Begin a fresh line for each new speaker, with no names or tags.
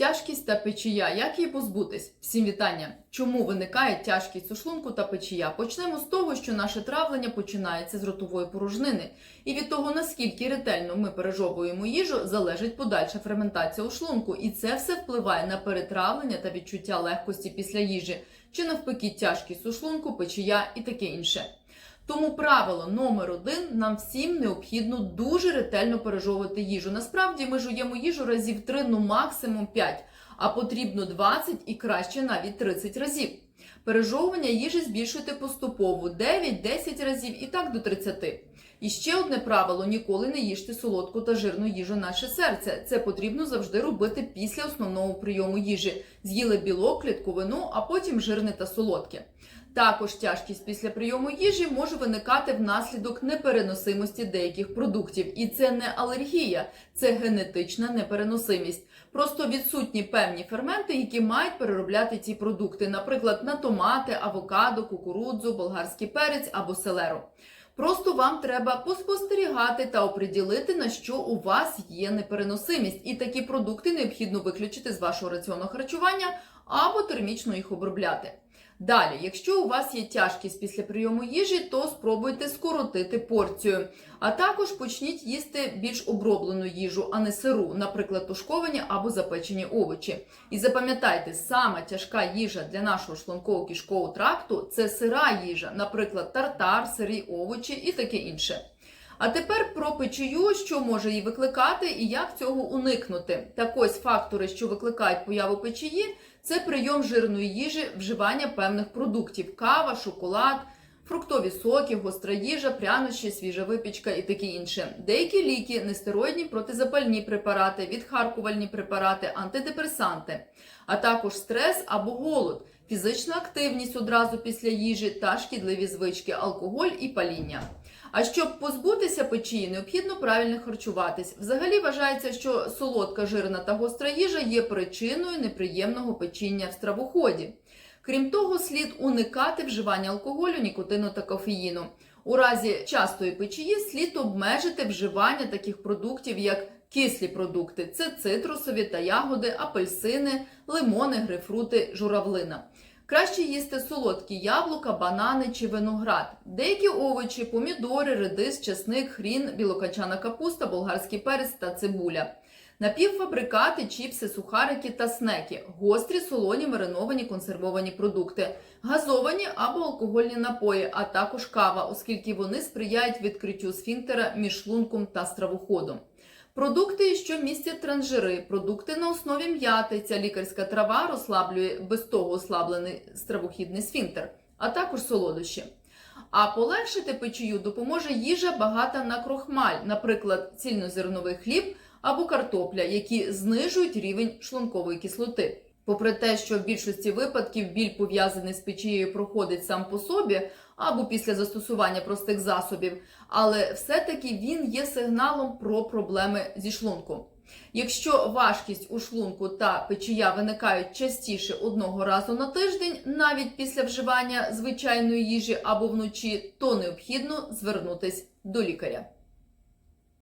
Тяжкість та печія. Як її позбутись? Всім вітання! Чому виникає тяжкість у шлунку та печія? Почнемо з того, що наше травлення починається з ротової порожнини, і від того наскільки ретельно ми пережовуємо їжу, залежить подальша ферментація у шлунку, і це все впливає на перетравлення та відчуття легкості після їжі, чи навпаки тяжкість у шлунку, печія і таке інше. Тому правило номер один нам всім необхідно дуже ретельно пережовувати їжу. Насправді ми жуємо їжу разів 3, ну максимум 5, а потрібно 20 і краще навіть 30 разів. Пережовування їжі збільшуйте поступово 9-10 разів і так до 30. І ще одне правило: ніколи не їжте солодку та жирну їжу наше серце. Це потрібно завжди робити після основного прийому їжі. З'їли білок, клітковину, а потім жирне та солодке. Також тяжкість після прийому їжі може виникати внаслідок непереносимості деяких продуктів, і це не алергія, це генетична непереносимість. Просто відсутні певні ферменти, які мають переробляти ці продукти, наприклад, на томати, авокадо, кукурудзу, болгарський перець або селеру. Просто вам треба поспостерігати та оприділити, на що у вас є непереносимість, і такі продукти необхідно виключити з вашого раціону харчування або термічно їх обробляти. Далі, якщо у вас є тяжкість після прийому їжі, то спробуйте скоротити порцію. А також почніть їсти більш оброблену їжу, а не сиру, наприклад, тушковані або запечені овочі. І запам'ятайте, саме тяжка їжа для нашого шлунково-кишкового тракту це сира їжа, наприклад, тартар, сирі овочі і таке інше. А тепер про печію, що може її викликати і як цього уникнути. Так ось фактори, що викликають появу печії, це прийом жирної їжі, вживання певних продуктів: кава, шоколад, фруктові соки, гостра їжа, прянощі, свіжа випічка і таке інше. Деякі ліки, нестероїдні протизапальні препарати, відхаркувальні препарати, антидепресанти, а також стрес або голод, фізична активність одразу після їжі та шкідливі звички, алкоголь і паління. А щоб позбутися печії, необхідно правильно харчуватись. Взагалі вважається, що солодка, жирна та гостра їжа є причиною неприємного печіння в стравоході. Крім того, слід уникати вживання алкоголю, нікотину та кофеїну. У разі частої печії слід обмежити вживання таких продуктів, як кислі продукти це цитрусові та ягоди, апельсини, лимони, грейпфрути, журавлина. Краще їсти солодкі яблука, банани чи виноград. Деякі овочі, помідори, редис, чесник, хрін, білокачана капуста, болгарський перець та цибуля. Напівфабрикати, чіпси, сухарики та снеки, гострі, солоні, мариновані, консервовані продукти, газовані або алкогольні напої, а також кава, оскільки вони сприяють відкриттю сфінктера між шлунком та стравоходом. Продукти, що містять транжири, продукти на основі м'яти, ця лікарська трава розслаблює без того ослаблений стравохідний сфінктер, а також солодощі. А полегшити печію допоможе їжа багата на крохмаль, наприклад, цільнозерновий хліб або картопля, які знижують рівень шлункової кислоти. Попри те, що в більшості випадків біль пов'язаний з печією проходить сам по собі або після застосування простих засобів, але все-таки він є сигналом про проблеми зі шлунком. Якщо важкість у шлунку та печія виникають частіше одного разу на тиждень, навіть після вживання звичайної їжі або вночі, то необхідно звернутись до лікаря.